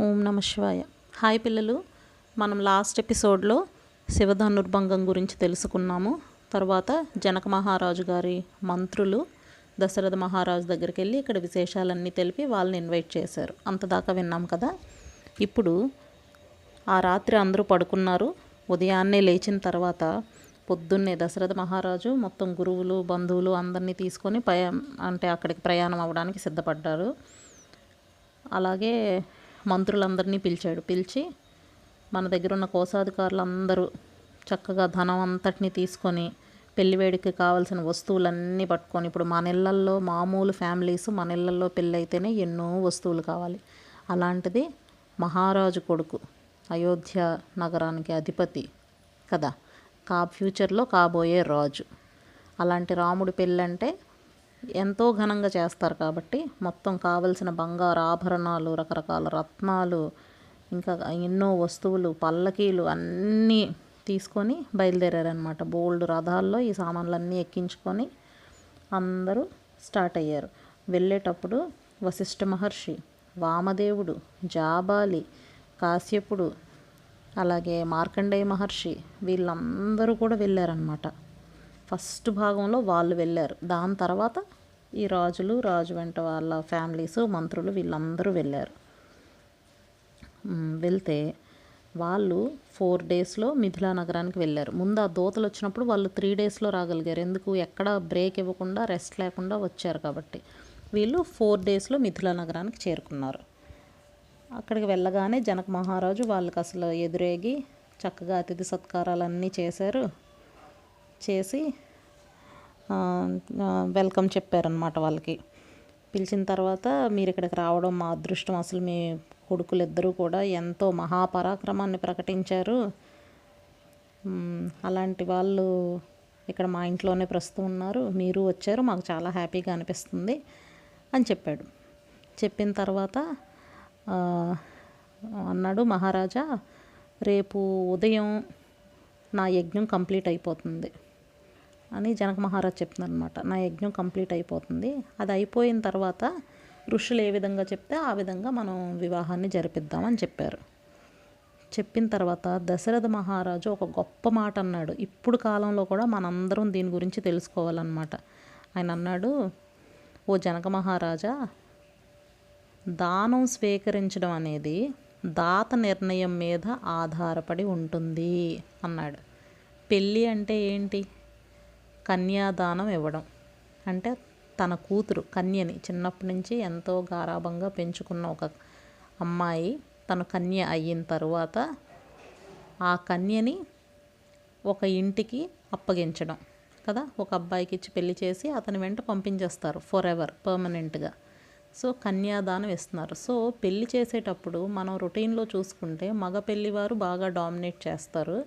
ఓం నమ శివాయ. హాయ్ పిల్లలు మనం లాస్ట్ ఎపిసోడ్లో శివధనుర్భంగం గురించి తెలుసుకున్నాము. తర్వాత జనక మహారాజు గారి మంత్రులు దశరథ మహారాజు దగ్గరికి వెళ్ళి ఇక్కడ విశేషాలన్నీ తెలిపి వాళ్ళని ఇన్వైట్ చేశారు. అంతదాకా విన్నాం కదా. ఇప్పుడు ఆ రాత్రి అందరూ పడుకున్నారు. ఉదయాన్నే లేచిన తర్వాత పొద్దున్నే దశరథ మహారాజు మొత్తం గురువులు బంధువులు అందరినీ తీసుకొని పయ అంటే అక్కడికి ప్రయాణం అవ్వడానికి సిద్ధపడ్డారు. అలాగే మంత్రులందరినీ పిలిచాడు. పిలిచి మన దగ్గర ఉన్న కోశాధికారులు అందరూ చక్కగా ధనం అంతటిని తీసుకొని పెళ్ళి వేడికి కావాల్సిన వస్తువులన్నీ పట్టుకొని ఇప్పుడు మన ఇళ్ళల్లో మామూలు ఫ్యామిలీస్ మన ఇళ్ళల్లో పెళ్ళి అయితేనే ఎన్నో వస్తువులు కావాలి. అలాంటిది మహారాజు కొడుకు అయోధ్య నగరానికి అధిపతి కదా. కా ఫ్యూచర్లో కాబోయే రాజు. అలాంటి రాముడి పెళ్ళంటే ఎంతో ఘనంగా చేస్తారు కాబట్టి మొత్తం కావలసిన బంగారు ఆభరణాలు రకరకాల రత్నాలు ఇంకా ఎన్నో వస్తువులు పల్లకీలు అన్నీ తీసుకొని బయలుదేరారనమాట బోల్డ్ రథాల్లో ఈ సామాన్లన్నీ ఎక్కించుకొని అందరూ స్టార్ట్ అయ్యారు. వెళ్ళేటప్పుడు వశిష్ఠ మహర్షి వామదేవుడు జాబాలి కాశ్యపుడు అలాగే మార్కండేయ మహర్షి వీళ్ళందరూ కూడా వెళ్ళారనమాట ఫస్ట్ భాగంలో వాళ్ళు వెళ్ళారు. దాని తర్వాత ఈ రాజులు రాజు వెంట వాళ్ళ ఫ్యామిలీస్ మంత్రులు వీళ్ళందరూ వెళ్ళారు. వెళ్తే వాళ్ళు ఫోర్ డేస్లో మిథిలా నగరానికి వెళ్ళారు. ముందు ఆ దోతలు వచ్చినప్పుడు వాళ్ళు త్రీ డేస్లో రాగలిగారు. ఎందుకు? ఎక్కడ బ్రేక్ ఇవ్వకుండా రెస్ట్ లేకుండా వచ్చారు కాబట్టి. వీళ్ళు ఫోర్ డేస్లో మిథిలా నగరానికి చేరుకున్నారు. అక్కడికి వెళ్ళగానే జనక మహారాజు వాళ్ళకి అసలు ఎదురేగి చక్కగా అతిథి సత్కారాలన్నీ చేశారు. చేసి వెల్కమ్ చెప్పారనమాట వాళ్ళకి. పిలిచిన తర్వాత మీరు ఇక్కడికి రావడం మా అదృష్టం. అసలు మీ కొడుకులు ఇద్దరూ కూడా ఎంతో మహాపరాక్రమాన్ని ప్రకటించారు. అలాంటి వాళ్ళు ఇక్కడ మా ఇంట్లోనే ప్రస్తుతం ఉన్నారు. మీరు వచ్చారు మాకు చాలా హ్యాపీగా అనిపిస్తుంది అని చెప్పాడు. చెప్పిన తర్వాత అన్నాడు మహారాజా రేపు ఉదయం నా యజ్ఞం కంప్లీట్ అయిపోతుంది. అని జనక మహారాజ్ చెప్తున్నారనమాట నా యజ్ఞం కంప్లీట్ అయిపోతుంది. అది అయిపోయిన తర్వాత ఋషులు ఏ విధంగా చెప్తే ఆ విధంగా మనం వివాహాన్ని జరిపిద్దామని చెప్పారు. చెప్పిన తర్వాత దశరథ మహారాజు ఒక గొప్ప మాట అన్నాడు. ఇప్పుడు కాలంలో కూడా మనందరం దీని గురించి తెలుసుకోవాలన్నమాట. ఆయన అన్నాడు ఓ జనక మహారాజా దానం స్వీకరించడం అనేది దాత నిర్ణయం మీద ఆధారపడి ఉంటుంది అన్నాడు. పెళ్ళి అంటే ఏంటి? కన్యాదానం ఇవ్వడం. అంటే తన కూతురు కన్యని చిన్నప్పటి నుంచి ఎంతో గారాభంగా పెంచుకున్న ఒక అమ్మాయి తను కన్య అయిన తరువాత ఆ కన్యని ఒక ఇంటికి అప్పగించడం కదా. ఒక అబ్బాయికి ఇచ్చి పెళ్ళి చేసి అతని వెంట పంపించేస్తారు ఫర్ ఎవర్ పర్మనెంట్గా సో కన్యాదానం ఇస్తున్నారు. సో పెళ్ళి చేసేటప్పుడు మనం రొటీన్లో చూసుకుంటే మగ పెళ్ళివారు బాగా డామినేట్ చేస్తారు.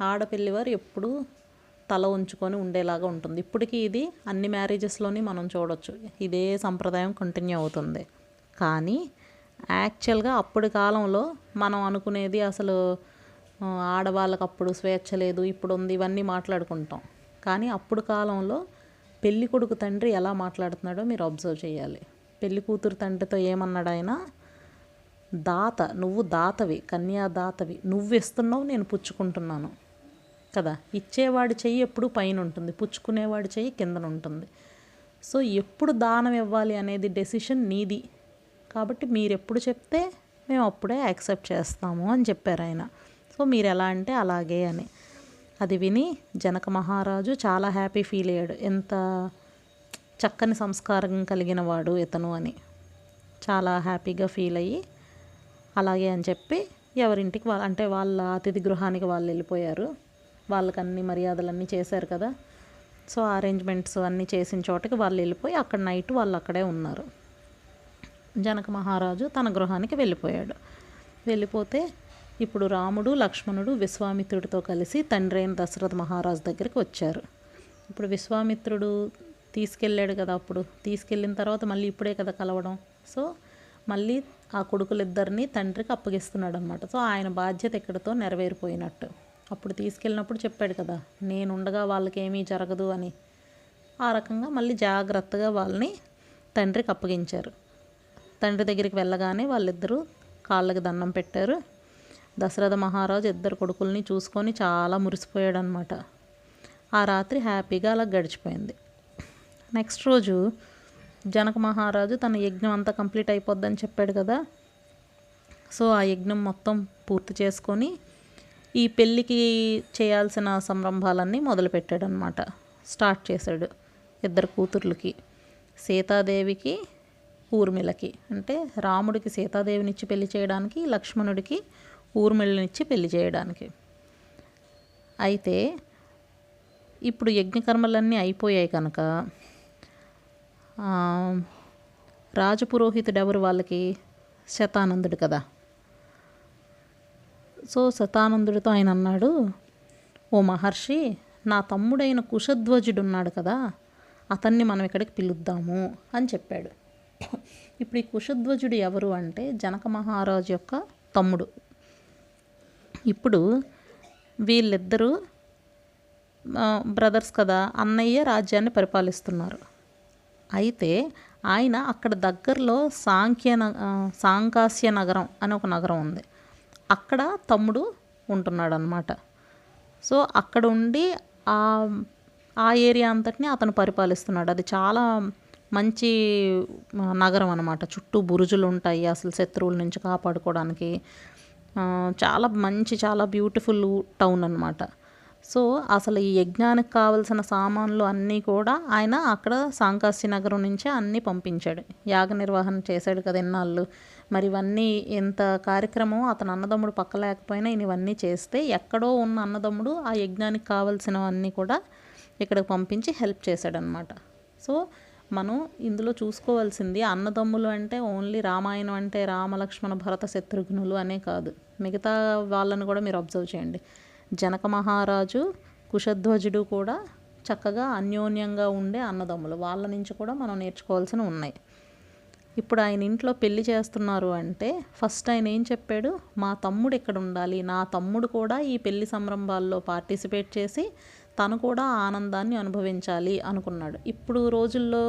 ఆడపిల్లివారు ఎప్పుడూ తల ఉంచుకొని ఉండేలాగా ఉంటుంది. ఇప్పటికీ ఇది అన్ని మ్యారేజెస్లోని మనం చూడొచ్చు. ఇదే సంప్రదాయం కంటిన్యూ అవుతుంది. కానీ యాక్చువల్గా అప్పటి కాలంలో మనం అనుకునేది అసలు ఆడవాళ్ళకి అప్పుడు స్వేచ్ఛ లేదు ఇప్పుడు ఉంది ఇవన్నీ మాట్లాడుకుంటాం. కానీ అప్పుడు కాలంలో పెళ్ళి కొడుకు తండ్రి ఎలా మాట్లాడుతున్నాడో మీరు అబ్జర్వ్ చేయాలి. పెళ్ళి కూతురు తండ్రితో ఏమన్నాడు ఆయన దాత నువ్వు దాతవి కన్యా దాతవి నువ్వు ఇస్తున్నావు నేను పుచ్చుకుంటున్నాను. కదా? ఇచ్చేవాడి చెయ్యి ఎప్పుడు పైన ఉంటుంది. పుచ్చుకునేవాడి చెయ్యి కిందన ఉంటుంది. సో ఎప్పుడు దానం ఇవ్వాలి అనేది డెసిషన్ నీది. కాబట్టి మీరు ఎప్పుడు చెప్తే మేము అప్పుడే యాక్సెప్ట్ చేస్తాము అని చెప్పారు ఆయన. సో మీరు ఎలా అంటే అలాగే అని. అది విని జనక మహారాజు చాలా హ్యాపీ ఫీల్ అయ్యాడు. ఎంత చక్కని సంస్కారం కలిగిన వాడు ఇతను అని. చాలా హ్యాపీగా ఫీల్ అయ్యి అలాగే అని చెప్పి ఎవరింటికి వాళ్ళ అంటే వాళ్ళ అతిథి గృహానికి వాళ్ళు వెళ్ళిపోయారు. వాళ్ళకి అన్ని మర్యాదలన్నీ చేశారు కదా. సో అరేంజ్మెంట్స్ అన్నీ చేసిన చోటకి వాళ్ళు వెళ్ళిపోయి అక్కడ నైట్ వాళ్ళు అక్కడే ఉన్నారు. జనక మహారాజు తన గృహానికి వెళ్ళిపోయాడు. వెళ్ళిపోతే ఇప్పుడు రాముడు లక్ష్మణుడు విశ్వామిత్రుడితో కలిసి తండ్రి అయిన దశరథ మహారాజు దగ్గరికి వచ్చారు. ఇప్పుడు విశ్వామిత్రుడు తీసుకెళ్ళాడు కదా అప్పుడు. తీసుకెళ్ళిన తర్వాత మళ్ళీ ఇప్పుడే కదా కలవడం. సో మళ్ళీ ఆ కొడుకులిద్దరిని తండ్రికి అప్పగిస్తున్నాడు అనమాట సో ఆయన బాధ్యత ఎక్కడితో నెరవేరిపోయినట్టు. అప్పుడు తీసుకెళ్ళినప్పుడు చెప్పాడు కదా నేను ఉండగా వాళ్ళకి ఏమీ జరగదు అని. ఆ రకంగా మళ్ళీ జాగ్రత్తగా వాళ్ళని తండ్రికి అప్పగించారు. తండ్రి దగ్గరికి వెళ్ళగానే వాళ్ళిద్దరూ కాళ్ళకి దండం పెట్టారు. దశరథ మహారాజు ఇద్దరు కొడుకుల్ని చూసుకొని చాలా మురిసిపోయాడు అనమాట ఆ రాత్రి హ్యాపీగా అలా గడిచిపోయింది. నెక్స్ట్ రోజు జనక మహారాజు తన యజ్ఞం అంతా కంప్లీట్ అయిపోద్దని చెప్పాడు కదా సో ఆ యజ్ఞం మొత్తం పూర్తి చేసుకొని ఈ పెళ్ళికి చేయాల్సిన సంరంభాలన్నీ మొదలుపెట్టాడు అనమాట స్టార్ట్ చేశాడు ఇద్దరు కూతుర్లకి. సీతాదేవికి ఊర్మిళకి. అంటే రాముడికి సీతాదేవినిచ్చి పెళ్ళి చేయడానికి లక్ష్మణుడికి ఊర్మిళనిచ్చి పెళ్ళి చేయడానికి. అయితే ఇప్పుడు యజ్ఞకర్మలన్నీ అయిపోయాయి కనుక రాజపురోహితుడు ఎవరు వాళ్ళకి? శతానందుడు కదా. సో శతానందుడితో ఆయన అన్నాడు ఓ మహర్షి నా తమ్ముడైన కుశధ్వజుడు ఉన్నాడు కదా అతన్ని మనం ఇక్కడికి పిలుద్దాము అని చెప్పాడు. ఇప్పుడు ఈ కుశధ్వజుడు ఎవరు అంటే జనక మహారాజు యొక్క తమ్ముడు. ఇప్పుడు వీళ్ళిద్దరూ బ్రదర్స్ కదా అన్నయ్య రాజ్యాన్ని పరిపాలిస్తున్నారు. అయితే ఆయన అక్కడ దగ్గరలో సాంఖ్య సాంకాస్య నగరం అని ఒక నగరం ఉంది. అక్కడ తమ్ముడు ఉంటున్నాడు అనమాట సో అక్కడ ఉండి ఆ ఆ ఏరియా అంతటిని అతను పరిపాలిస్తున్నాడు. అది చాలా మంచి నగరం అనమాట చుట్టూ బురుజులు ఉంటాయి అసలు శత్రువుల నుంచి కాపాడుకోవడానికి. చాలా మంచి చాలా బ్యూటిఫుల్ టౌన్ అనమాట సో అసలు ఈ యజ్ఞానికి కావలసిన సామాన్లు అన్నీ కూడా ఆయన అక్కడ సాంకాశి నగరం నుంచే అన్నీ పంపించాడు. యాగ నిర్వహణ చేశాడు కదా ఎన్నాళ్ళు మరి ఇవన్నీ ఎంత కార్యక్రమం అతను అన్నదమ్ముడు పక్క లేకపోయినా ఈయన ఇవన్నీ చేస్తే ఎక్కడో ఉన్న అన్నదమ్ముడు ఆ యజ్ఞానికి కావలసినవన్నీ కూడా ఇక్కడికి పంపించి హెల్ప్ చేశాడనమాట సో మనం ఇందులో చూసుకోవాల్సింది అన్నదమ్ములు అంటే ఓన్లీ రామాయణం అంటే రామలక్ష్మణ భరత శత్రుఘ్నులు అనే కాదు. మిగతా వాళ్ళని కూడా మీరు అబ్జర్వ్ చేయండి. జనక మహారాజు కుశధ్వజుడు కూడా చక్కగా అన్యోన్యంగా ఉండే అన్నదమ్ములు. వాళ్ళ నుంచి కూడా మనం నేర్చుకోవాల్సినవి ఉన్నాయి. ఇప్పుడు ఆయన ఇంట్లో పెళ్ళి చేస్తున్నారు అంటే ఫస్ట్ ఆయన ఏం చెప్పాడు? మా తమ్ముడు ఇక్కడ ఉండాలి. నా తమ్ముడు కూడా ఈ పెళ్ళి సంరంభాల్లో పార్టిసిపేట్ చేసి తను కూడా ఆనందాన్ని అనుభవించాలి అనుకున్నాడు. ఇప్పుడు రోజుల్లో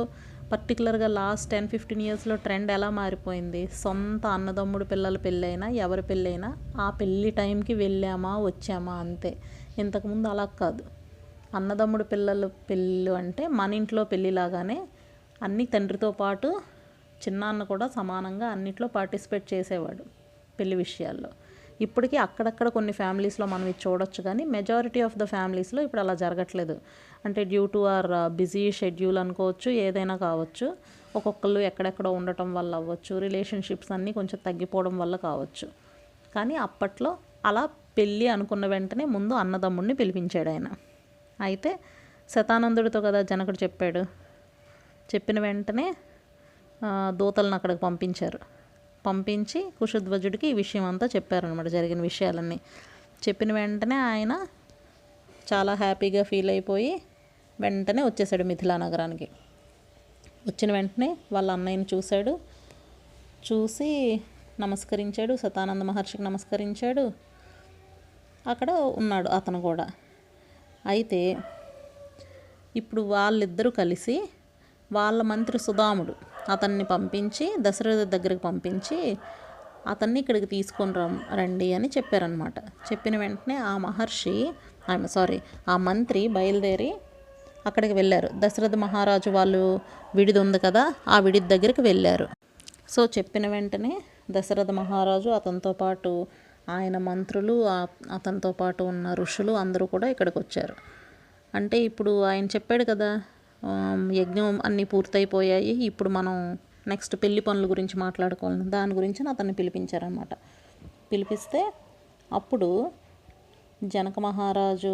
పర్టికులర్గా లాస్ట్ టెన్ ఫిఫ్టీన్ ఇయర్స్లో ట్రెండ్ ఎలా మారిపోయింది? సొంత అన్నదమ్ముడు పిల్లల పెళ్ళైనా ఎవరి పెళ్ళైనా ఆ పెళ్ళి టైంకి వెళ్ళామా వచ్చామా అంతే. ఇంతకుముందు అలా కాదు. అన్నదమ్ముడు పిల్లలు పెళ్ళిళ్ళు అంటే మన ఇంట్లో పెళ్ళిలాగానే అన్ని తండ్రితో పాటు చిన్నాన్న కూడా సమానంగా అన్నిట్లో పార్టిసిపేట్ చేసేవాడు పెళ్ళి విషయాల్లో. ఇప్పటికీ అక్కడక్కడ కొన్ని ఫ్యామిలీస్లో మనం ఇది చూడొచ్చు కానీ మెజారిటీ ఆఫ్ ద ఫ్యామిలీస్లో ఇప్పుడు అలా జరగట్లేదు. అంటే due to our busy schedule అనుకోవచ్చు ఏదైనా కావచ్చు ఒక్కొక్కళ్ళు ఎక్కడెక్కడో ఉండటం వల్ల అవ్వచ్చు రిలేషన్షిప్స్ అన్నీ కొంచెం తగ్గిపోవడం వల్ల కావచ్చు. కానీ అప్పట్లో అలా పెళ్ళి అనుకున్న వెంటనే ముందు అన్నదమ్ముడిని పిలిపించాడు ఆయన. అయితే శతానందుడితో కదా జనకుడు చెప్పాడు. చెప్పిన వెంటనే దూతలను అక్కడికి పంపించారు. పంపించి కుషధ్వజుడికి ఈ విషయం అంతా చెప్పారనమాట జరిగిన విషయాలన్నీ. చెప్పిన వెంటనే ఆయన చాలా హ్యాపీగా ఫీల్ అయిపోయి వెంటనే వచ్చేసాడు మిథిలా నగరానికి. వచ్చిన వెంటనే వాళ్ళ అన్నయ్యని చూశాడు. చూసి నమస్కరించాడు సతానంద మహర్షికి నమస్కరించాడు. అక్కడ ఉన్నాడు అతను కూడా. అయితే ఇప్పుడు వాళ్ళిద్దరూ కలిసి వాళ్ళ మంత్రి సుధాముడు అతన్ని పంపించి దశరథ దగ్గరికి పంపించి అతన్ని ఇక్కడికి తీసుకొని రం రండి అని చెప్పారనమాట చెప్పిన వెంటనే ఆ మహర్షి ఐఎమ్ సారీ ఆ మంత్రి బయలుదేరి అక్కడికి వెళ్ళారు. దశరథ మహారాజు వాళ్ళు విడిది ఉంది కదా ఆ విడిది దగ్గరికి వెళ్ళారు. సో చెప్పిన వెంటనే దశరథ మహారాజు అతనితో పాటు ఆయన మంత్రులు అతనితో పాటు ఉన్న ఋషులు అందరూ కూడా ఇక్కడికి వచ్చారు. అంటే ఇప్పుడు ఆయన చెప్పాడు కదా యజ్ఞం అన్నీ పూర్తయిపోయాయి. ఇప్పుడు మనం నెక్స్ట్ పెళ్ళి పనుల గురించి మాట్లాడుకోవాలి. దాని గురించి అతన్ని పిలిపించారనమాట పిలిపిస్తే అప్పుడు జనక మహారాజు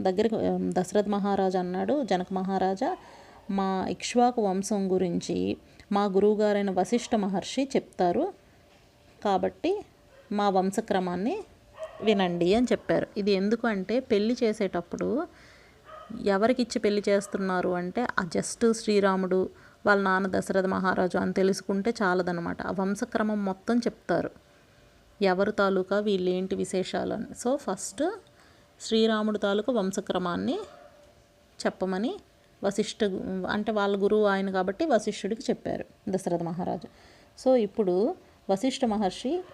దగ్గరికి దశరథ్ దశరథ మహారాజు అన్నాడు జనక మహారాజా మా ఇక్ష్వాకు వంశం గురించి మా గురువుగారైన వశిష్ఠ మహర్షి చెప్తారు. కాబట్టి మా వంశక్రమాన్ని వినండి అని చెప్పారు. ఇది ఎందుకు అంటే పెళ్ళి చేసేటప్పుడు ఎవరికిచ్చి పెళ్ళి చేస్తున్నారు అంటే ఆ జస్ట్ శ్రీరాముడు వాళ్ళ నాన్న దశరథ మహారాజు అని తెలుసుకుంటే చాలదనమాట ఆ వంశక్రమం మొత్తం చెప్తారు. ఎవరు తాలూకా వీళ్ళేంటి విశేషాలు అని. సో ఫస్ట్ శ్రీరాముడు తాలూకా వంశక్రమాన్ని చెప్పమని వశిష్ఠ అంటే వాళ్ళ గురువు ఆయన కాబట్టి వశిష్ఠుడికి చెప్పారు దశరథ మహారాజు. సో ఇప్పుడు వశిష్ఠ మహర్షి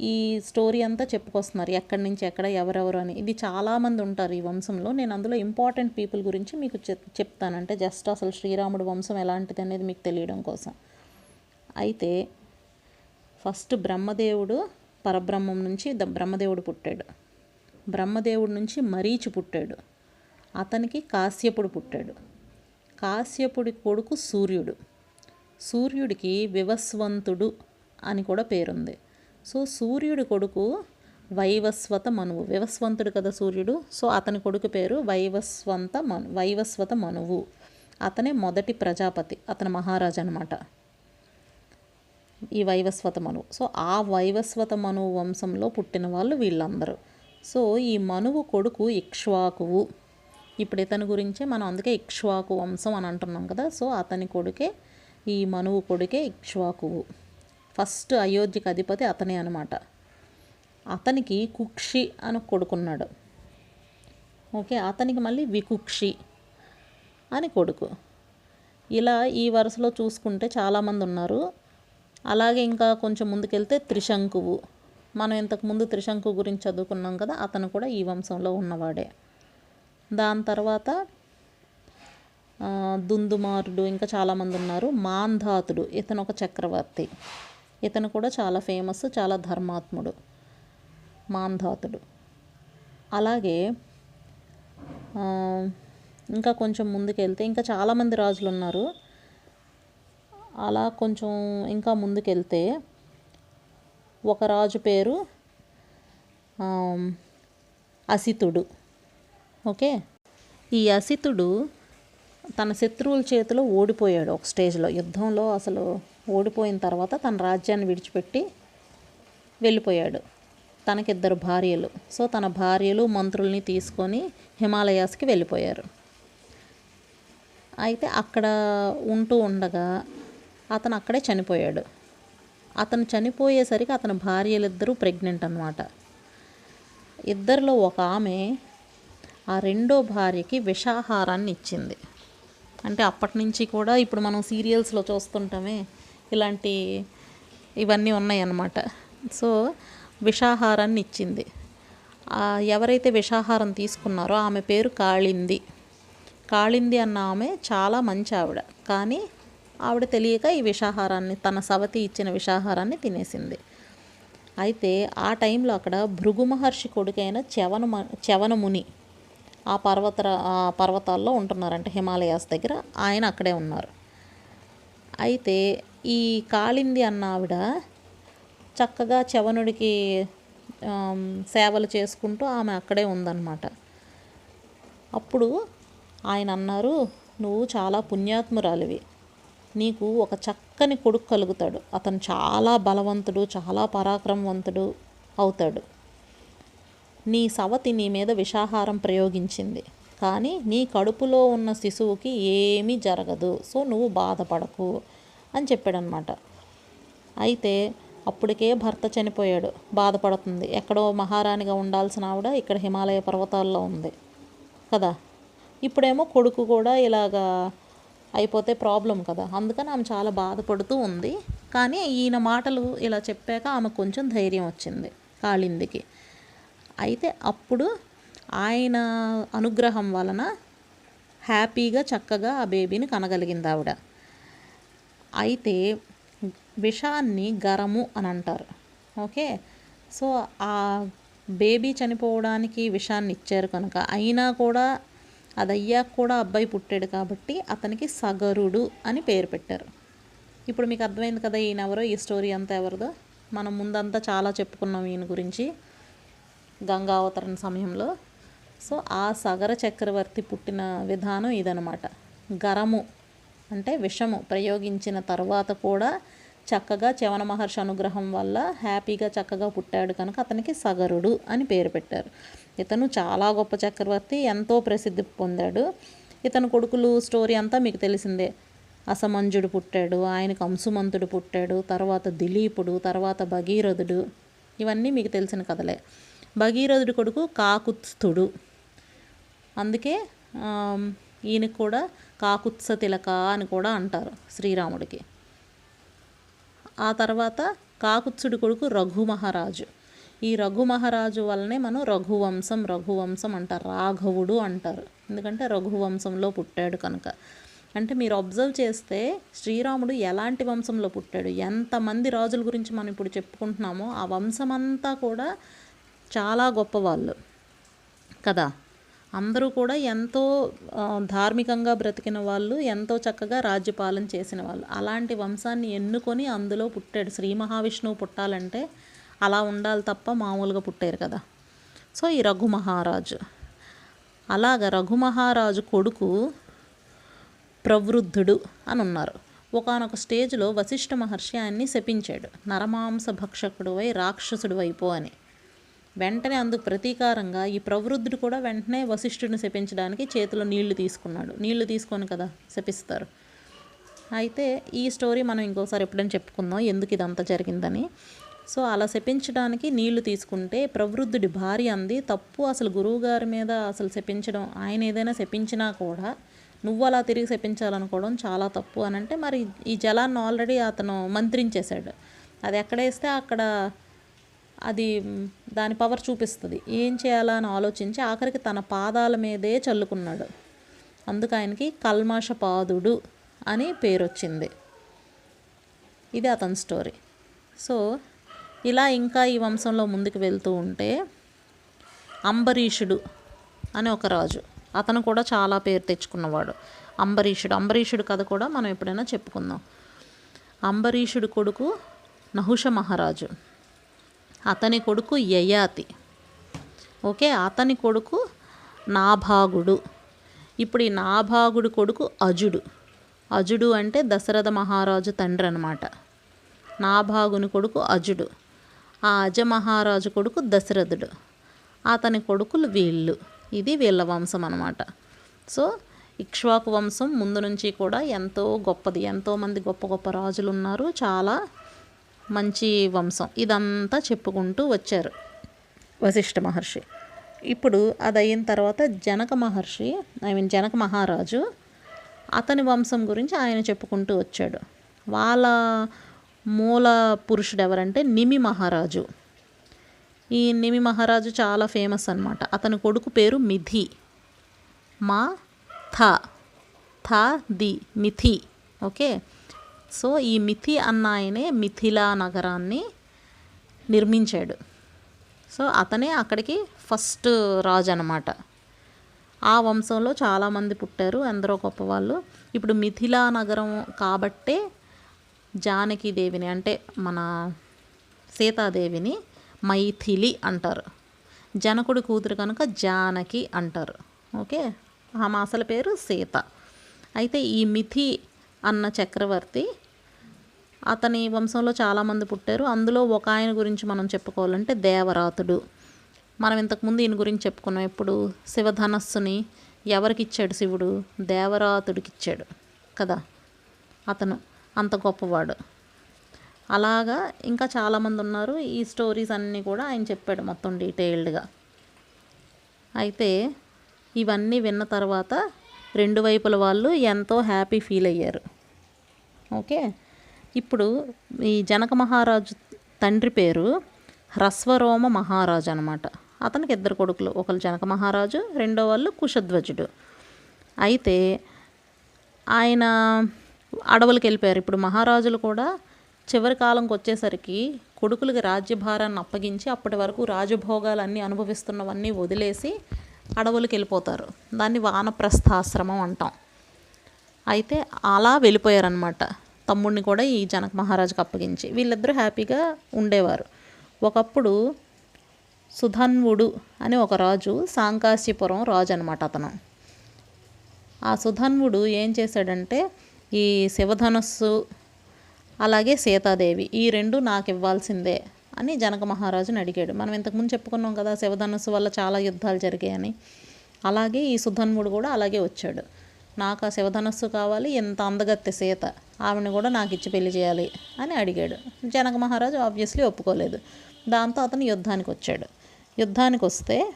ఈ స్టోరీ అంతా చెప్పుకొస్తున్నారు. ఎక్కడి నుంచి ఎక్కడ ఎవరెవరు అని. ఇది చాలామంది ఉంటారు ఈ వంశంలో. నేను అందులో ఇంపార్టెంట్ పీపుల్ గురించి మీకు చెప్ చెప్తాను. అంటే జస్ట్ అసలు శ్రీరాముడు వంశం ఎలాంటిది అనేది మీకు తెలియడం కోసం. అయితే ఫస్ట్ బ్రహ్మదేవుడు పరబ్రహ్మం నుంచి ద బ్రహ్మదేవుడు పుట్టాడు. బ్రహ్మదేవుడి నుంచి మరీచి పుట్టాడు. అతనికి కాశ్యపుడు పుట్టాడు. కాశ్యపుడి కొడుకు సూర్యుడు. సూర్యుడికి వివస్వంతుడు అని కూడా పేరుంది. సో సూర్యుడి కొడుకు వైవస్వత మనువు. వివస్వంతుడు కదా సూర్యుడు. సో అతని కొడుకు పేరు వైవస్వంత మను వైవస్వత మనువు. అతనే మొదటి ప్రజాపతి అతని మహారాజు అనమాట ఈ వైవస్వత మనువు. సో ఆ వైవస్వత మనువు వంశంలో పుట్టిన వాళ్ళు వీళ్ళందరూ. సో ఈ మనువు కొడుకు ఇక్ష్వాకువు. ఇప్పుడు ఇతని గురించే మనం అందుకే ఇక్ష్వాకు వంశం అని అంటున్నాం కదా. సో అతని కొడుకే ఈ మనువు కొడుకే ఇక్ష్వాకువు. ఫస్ట్ అయోధ్యకి అధిపతి అతనే అనమాట అతనికి కుక్షి అని కొడుకున్నాడు. ఓకే అతనికి మళ్ళీ వికుక్షి అని కొడుకు. ఇలా ఈ వరుసలో చూసుకుంటే చాలామంది ఉన్నారు. అలాగే ఇంకా కొంచెం ముందుకెళ్తే త్రిశంకువు. మనం ఇంతకుముందు త్రిశంకు గురించి చదువుకున్నాం కదా అతను కూడా ఈ వంశంలో ఉన్నవాడే. దాని తర్వాత దుందుమారుడు ఇంకా చాలామంది ఉన్నారు. మాంధాతుడు ఇతను ఒక చక్రవర్తి. ఇతను కూడా చాలా ఫేమస్ చాలా ధర్మాత్ముడు మాంధాతుడు. అలాగే ఇంకా కొంచెం ముందుకెళ్తే ఇంకా చాలామంది రాజులు ఉన్నారు అలా కొంచెం ఇంకా ముందుకెళ్తే ఒక రాజు పేరు అసితుడు. ఓకే? ఈ అసితుడు తన శత్రువుల చేతిలో ఓడిపోయాడు ఒక స్టేజ్లో. యుద్ధంలో అసలు ఓడిపోయిన తర్వాత తన రాజ్యాన్ని విడిచిపెట్టి వెళ్ళిపోయాడు. తనకిద్దరు భార్యలు. సో తన భార్యలు మంత్రుల్ని తీసుకొని హిమాలయాస్కి వెళ్ళిపోయారు. అయితే అక్కడ ఉంటూ ఉండగా అతను అక్కడే చనిపోయాడు. అతను చనిపోయేసరికి అతని భార్యలిద్దరూ ప్రెగ్నెంట్ అనమాట ఇద్దరిలో ఒక ఆమె ఆ రెండో భార్యకి విషాహారాన్ని ఇచ్చింది. అంటే అప్పటి నుంచి కూడా ఇప్పుడు మనం సీరియల్స్లో చూస్తుంటామే ఇలాంటి ఇవన్నీ ఉన్నాయన్నమాట. సో విషాహారాన్ని ఇచ్చింది. ఎవరైతే విషాహారం తీసుకున్నారో ఆమె పేరు కాళింది. కాళింది అన్న ఆమె చాలా మంచి ఆవిడ. కానీ ఆవిడ తెలియక ఈ విషాహారాన్ని తన సవతి ఇచ్చిన విషాహారాన్ని తినేసింది. అయితే ఆ టైంలో అక్కడ భృగు మహర్షి కొడుకైన చవన చవన ముని ఆ పర్వత ఆ పర్వతాల్లో ఉంటున్నారంట హిమాలయాస్ దగ్గర. ఆయన అక్కడే ఉన్నారు. అయితే ఈ కాళింది అన్న ఆవిడ చక్కగా చవనుడికి సేవలు చేసుకుంటూ ఆమె అక్కడే ఉందన్నమాట. అప్పుడు ఆయన అన్నారు నువ్వు చాలా పుణ్యాత్మురాలివి. నీకు ఒక చక్కని కొడుకు కలుగుతాడు. అతను చాలా బలవంతుడు చాలా పరాక్రమవంతుడు అవుతాడు. నీ సవతి నీ మీద విషాహారం ప్రయోగించింది. కానీ నీ కడుపులో ఉన్న శిశువుకి ఏమీ జరగదు. సో నువ్వు బాధపడకు. అని చెప్పాడనమాట. అయితే అప్పటికే భర్త చనిపోయాడు. బాధపడుతుంది. ఎక్కడో మహారాణిగా ఉండాల్సిన ఆవిడ ఇక్కడ హిమాలయ పర్వతాల్లో ఉంది కదా. ఇప్పుడేమో కొడుకు కూడా ఇలాగా అయిపోతే ప్రాబ్లం కదా. అందుకని ఆమె చాలా బాధపడుతూ ఉంది. కానీ ఈయన మాటలు ఇలా చెప్పాక ఆమె కొంచెం ధైర్యం వచ్చింది కాళిందికి. అయితే అప్పుడు ఆయన అనుగ్రహం వలన హ్యాపీగా చక్కగా ఆ బేబీని కనగలిగింది ఆవిడ. అయితే విషాన్ని గరము అని అంటారు ఓకే? సో ఆ బేబీ చనిపోవడానికి విషాన్ని ఇచ్చారు కనుక అయినా కూడా అది అయ్యాక కూడా అబ్బాయి పుట్టాడు కాబట్టి అతనికి సగరుడు అని పేరు పెట్టారు. ఇప్పుడు మీకు అర్థమైంది కదా ఈయన ఎవరో ఈ స్టోరీ అంతా ఎవరిదో? మనం ముందంతా చాలా చెప్పుకున్నాం ఈయన గురించి గంగావతరణ సమయంలో. సో ఆ సగర చక్రవర్తి పుట్టిన విధానం ఇదనమాట గరము అంటే విషము ప్రయోగించిన తర్వాత కూడా చక్కగా చవన మహర్షి అనుగ్రహం వల్ల హ్యాపీగా చక్కగా పుట్టాడు కనుక అతనికి సగరుడు అని పేరు పెట్టారు. ఇతను చాలా గొప్ప చక్రవర్తి ఎంతో ప్రసిద్ధి పొందాడు. ఇతని కొడుకులు స్టోరీ అంతా మీకు తెలిసిందే. అసమంజుడు పుట్టాడు ఆయనకు అంశుమంతుడు పుట్టాడు తర్వాత దిలీపుడు తర్వాత భగీరథుడు. ఇవన్నీ మీకు తెలిసిన కథలే. భగీరథుడి కొడుకు కాకుత్స్థుడు అందుకే ఈయన కూడా కాకుత్స తిలక అని కూడా అంటారు శ్రీరాముడికి. ఆ తర్వాత కాకుత్సుడి కొడుకు రఘు మహారాజు. ఈ రఘు మహారాజు వల్లనే మనం రఘువంశం రఘువంశం అంటారు రాఘవుడు అంటారు. ఎందుకంటే రఘువంశంలో పుట్టాడు కనుక. అంటే మీరు అబ్జర్వ్ చేస్తే శ్రీరాముడు ఎలాంటి వంశంలో పుట్టాడు ఎంతమంది రాజుల గురించి మనం ఇప్పుడు చెప్పుకుంటున్నామో ఆ వంశమంతా కూడా చాలా గొప్పవాళ్ళు కదా. అందరూ కూడా ఎంతో ధార్మికంగా బ్రతికిన వాళ్ళు ఎంతో చక్కగా రాజ్యపాలన చేసిన వాళ్ళు. అలాంటి వంశాన్ని ఎన్నుకొని అందులో పుట్టాడు. శ్రీ మహావిష్ణువు పుట్టాలంటే అలా ఉండాలి తప్ప మామూలుగా పుట్టారు కదా. సో ఈ రఘు మహారాజు. అలాగ రఘు మహారాజు కొడుకు ప్రవృద్ధుడు అని ఉన్నారు. ఒకానొక స్టేజ్లో వశిష్ఠ మహర్షి ఆయన్ని శపించాడు. నరమాంస భక్షకుడు వై రాక్షసుడు వైపో అని. వెంటనే అందుకు ప్రతీకారంగా ఈ ప్రవృద్ధుడు కూడా వెంటనే వశిష్ఠుడిని శపించడానికి చేతిలో నీళ్ళు తీసుకున్నాడు. నీళ్ళు తీసుకొని కదా శపిస్తారు. అయితే ఈ స్టోరీ మనం ఇంకోసారి ఎప్పుడైనా చెప్పుకుందాం ఎందుకు ఇదంతా జరిగిందని. సో అలా శపించడానికి నీళ్ళు తీసుకుంటే ప్రవృద్ధుడి భార్య అంది తప్పు అసలు గురువుగారి మీద అసలు శపించడం ఆయన ఏదైనా శపించినా కూడా నువ్వు అలా తిరిగి శపించాలనుకోవడం చాలా తప్పు అని అంటే మరి ఈ జలాన్ని ఆల్రెడీ అతను మంత్రించేశాడు. అది ఎక్కడేస్తే అక్కడ అది దాని పవర్ చూపిస్తుంది. ఏం చేయాలా అని ఆలోచించి ఆఖరికి తన పాదాల మీదే చల్లుకున్నాడు. అందుకు ఆయనకి కల్మాషపాదుడు అని పేరు వచ్చింది ఇది అతని స్టోరీ. సో ఇలా ఇంకా ఈ వంశంలో ముందుకు వెళ్తూ ఉంటే అంబరీషుడు అని ఒక రాజు అతను కూడా చాలా పేరు తెచ్చుకున్నవాడు. అంబరీషుడు అంబరీషుడు కథ కూడా మనం ఎప్పుడైనా చెప్పుకుందాం. అంబరీషుడు కొడుకు నహుష మహారాజు. అతని కొడుకు యయాతి. ఓకే? అతని కొడుకు నాభాగుడు. ఇప్పుడు ఈ నాభాగుడు కొడుకు అజుడు. అజుడు అంటే దశరథ మహారాజు తండ్రి అనమాట నాభాగుని కొడుకు అజుడు. ఆ అజ మహారాజు కొడుకు దశరథుడు. అతని కొడుకులు వీళ్ళు. ఇది వీళ్ళ వంశం అనమాట సో ఇక్ష్వాకు వంశం ముందు నుంచి కూడా ఎంతో గొప్పది. ఎంతోమంది గొప్ప గొప్ప రాజులు ఉన్నారు. చాలా మంచి వంశం. ఇదంతా చెప్పుకుంటూ వచ్చారు వశిష్ఠ మహర్షి. ఇప్పుడు అది అయిన తర్వాత జనక మహర్షి ఐ మీన్ జనక మహారాజు అతని వంశం గురించి ఆయన చెప్పుకుంటూ వచ్చాడు. వాళ్ళ మూల పురుషుడు ఎవరంటే నిమి మహారాజు. ఈ నిమి మహారాజు చాలా ఫేమస్ అనమాట అతని కొడుకు పేరు మిథి. మా థ. థ ది మిథి. ఓకే? సో ఈ మిథి అన్న ఆయనే మిథిలా నగరాన్ని నిర్మించాడు. సో అతనే అక్కడికి ఫస్ట్ రాజు అనమాట ఆ వంశంలో చాలామంది పుట్టారు ఎందరో గొప్పవాళ్ళు. ఇప్పుడు మిథిలా నగరం కాబట్టే జానకీదేవిని అంటే మన సీతాదేవిని మైథిలి అంటారు. జనకుడి కూతురు కనుక జానకి అంటారు. ఓకే? ఆమె అసలు పేరు సీత. అయితే ఈ మిథి అన్న చక్రవర్తి అతని వంశంలో చాలామంది పుట్టారు. అందులో ఒక ఆయన గురించి మనం చెప్పుకోవాలంటే దేవరాతుడు. మనం ఇంతకుముందు ఈయన గురించి చెప్పుకున్నాం. ఎప్పుడు శివధనస్సుని ఎవరికి ఇచ్చాడు శివుడు? దేవరాతుడికి ఇచ్చాడు కదా అతను. అంత గొప్పవాడు. అలాగా ఇంకా చాలామంది ఉన్నారు. ఈ స్టోరీస్ అన్నీ కూడా ఆయన చెప్పాడు మొత్తం డీటెయిల్డ్గా. అయితే ఇవన్నీ విన్న తర్వాత రెండు వైపుల వాళ్ళు ఎంతో హ్యాపీ ఫీల్ అయ్యారు. ఓకే? ఇప్పుడు ఈ జనక మహారాజు తండ్రి పేరు హ్రస్వరోమ మహారాజు అనమాట అతనికి ఇద్దరు కొడుకులు ఒకరు జనక మహారాజు రెండో వాళ్ళు కుషధ్వజుడు అయితే ఆయన అడవులకు వెళ్ళిపోయారు. ఇప్పుడు మహారాజులు కూడా చివరి కాలంకి వచ్చేసరికి కొడుకులకి రాజ్యభారాన్ని అప్పగించి అప్పటి వరకు రాజభోగాలన్నీ అనుభవిస్తున్నవన్నీ వదిలేసి అడవులకు వెళ్ళిపోతారు. దాన్ని వానప్రస్థాశ్రమం అంటాం. అయితే అలా వెళ్ళిపోయారనమాట తమ్ముడిని కూడా ఈ జనక మహారాజుకి అప్పగించి వీళ్ళిద్దరూ హ్యాపీగా ఉండేవారు. ఒకప్పుడు సుధన్వుడు అని ఒక రాజు సాంకాశీపురం రాజు అనమాట అతను. ఆ సుధన్వుడు ఏం చేశాడంటే ఈ శివధనస్సు అలాగే సీతాదేవి ఈ రెండు నాకు ఇవ్వాల్సిందే అని జనక మహారాజుని అడిగాడు. మనం ఇంతకుముందు చెప్పుకున్నాం కదా శివధనస్సు వల్ల చాలా యుద్ధాలు జరిగాయని. అలాగే ఈ సుధన్వుడు కూడా అలాగే వచ్చాడు. నాకు ఆ శివధనస్సు కావాలి ఎంత అందగత్తె సీత. ఆవిడని కూడా నాకు ఇచ్చి పెళ్ళి చేయాలి అని అడిగాడు. జనక మహారాజు ఆబ్వియస్లీ ఒప్పుకోలేదు. దాంతో అతను యుద్ధానికి వచ్చాడు. యుద్ధానికి వస్తే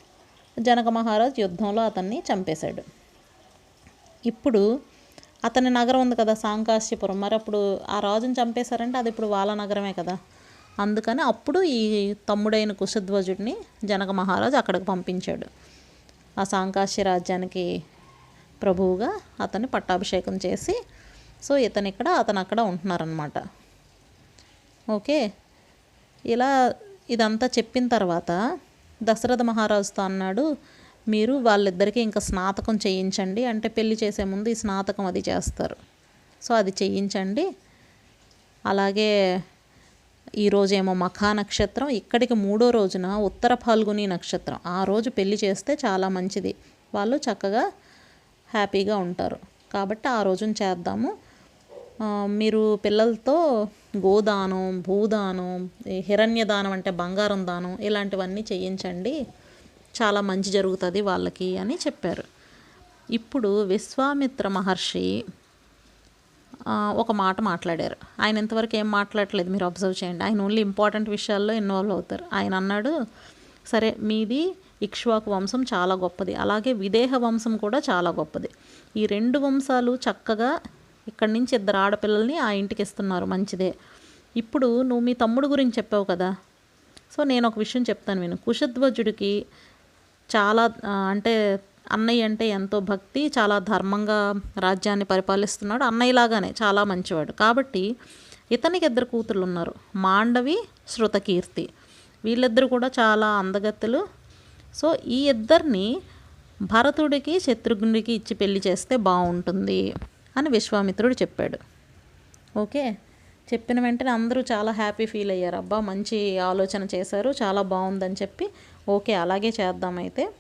జనక మహారాజు యుద్ధంలో అతన్ని చంపేశాడు. ఇప్పుడు అతని నగరం ఉంది కదా సాంకాశ్యపురం. మరి అప్పుడు ఆ రాజుని చంపేశారంటే అది ఇప్పుడు వాళ్ళ నగరమే కదా. అందుకని అప్పుడు ఈ తమ్ముడైన కుశధ్వజుడిని జనక మహారాజు అక్కడికి పంపించాడు. ఆ సాంకాశ్య రాజ్యానికి ప్రభువుగా అతన్ని పట్టాభిషేకం చేసి సో ఇతను ఇక్కడ అతను అక్కడ ఉంటున్నారనమాట ఓకే? ఇలా ఇదంతా చెప్పిన తర్వాత దశరథ మహారాజుతో అన్నాడు మీరు వాళ్ళిద్దరికీ ఇంకా స్నాతకం చేయించండి అంటే పెళ్ళి చేసే ముందు ఈ స్నాతకం అది చేస్తారు. సో అది చేయించండి. అలాగే ఈరోజేమో మఖా నక్షత్రం ఇక్కడికి మూడో రోజున ఉత్తర ఫాల్గుని నక్షత్రం. ఆ రోజు పెళ్ళి చేస్తే చాలా మంచిది. వాళ్ళు చక్కగా హ్యాపీగా ఉంటారు. కాబట్టి ఆ రోజున చేద్దాము. మీరు పిల్లలతో గోదానం భూదానం హిరణ్యదానం అంటే బంగారం దానం ఇలాంటివన్నీ చేయించండి. చాలా మంచి జరుగుతుంది వాళ్ళకి అని చెప్పారు. ఇప్పుడు విశ్వామిత్ర మహర్షి ఒక మాట మాట్లాడారు. ఆయన ఇంతవరకు ఏం మాట్లాడలేదు మీరు అబ్జర్వ్ చేయండి. ఆయన ఓన్లీ ఇంపార్టెంట్ విషయాల్లో ఇన్వాల్వ్ అవుతారు. ఆయన అన్నాడు సరే మీది ఇక్ష్వాకు వంశం చాలా గొప్పది. అలాగే విదేహ వంశం కూడా చాలా గొప్పది. ఈ రెండు వంశాలు చక్కగా ఇక్కడి నుంచి ఇద్దరు ఆడపిల్లల్ని ఆ ఇంటికి ఇస్తున్నారు మంచిదే. ఇప్పుడు నువ్వు మీ తమ్ముడు గురించి చెప్పావు కదా. సో నేను ఒక విషయం చెప్తాను విను. కుషధ్వజుడికి చాలా అంటే అన్నయ్య అంటే ఎంతో భక్తి చాలా ధర్మంగా రాజ్యాన్ని పరిపాలిస్తున్నాడు. అన్నయ్యలాగానే చాలా మంచివాడు. కాబట్టి ఇతనికి ఇద్దరు కూతుర్లు ఉన్నారు. మాండవి శృతకీర్తి వీళ్ళిద్దరు కూడా చాలా అందగత్తెలు. సో ఈ ఇద్దరిని భరతుడికి శత్రుఘ్నుడికి ఇచ్చి పెళ్ళి చేస్తే బాగుంటుంది. అని విశ్వామిత్రుడు చెప్పాడు. ఓకే? చెప్పిన వెంటనే అందరూ చాలా హ్యాపీ ఫీల్ అయ్యారు. అబ్బా మంచి ఆలోచన చేశారు చాలా బాగుందని చెప్పి. ఓకే అలాగే చేద్దామైతే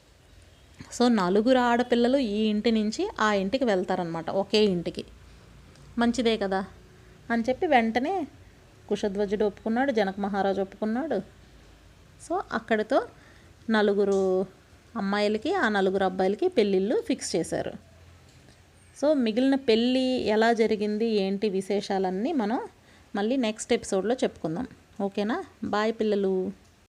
సో నలుగురు ఆడపిల్లలు ఈ ఇంటి నుంచి ఆ ఇంటికి వెళ్తారనమాట ఒకే ఇంటికి. మంచిదే కదా? అని చెప్పి వెంటనే కుషధ్వజుడు ఒప్పుకున్నాడు జనక మహారాజు ఒప్పుకున్నాడు. సో అక్కడితో నలుగురు అమ్మాయిలకి ఆ నలుగురు అబ్బాయిలకి పెళ్ళిళ్ళు ఫిక్స్ చేశారు. సో మిగిలిన పెళ్ళి ఎలా జరిగింది ఏంటి విశేషాలన్నీ మనం మళ్ళీ నెక్స్ట్ ఎపిసోడ్లో చెప్పుకుందాం. ఓకేనా? బాయ్ పిల్లలు.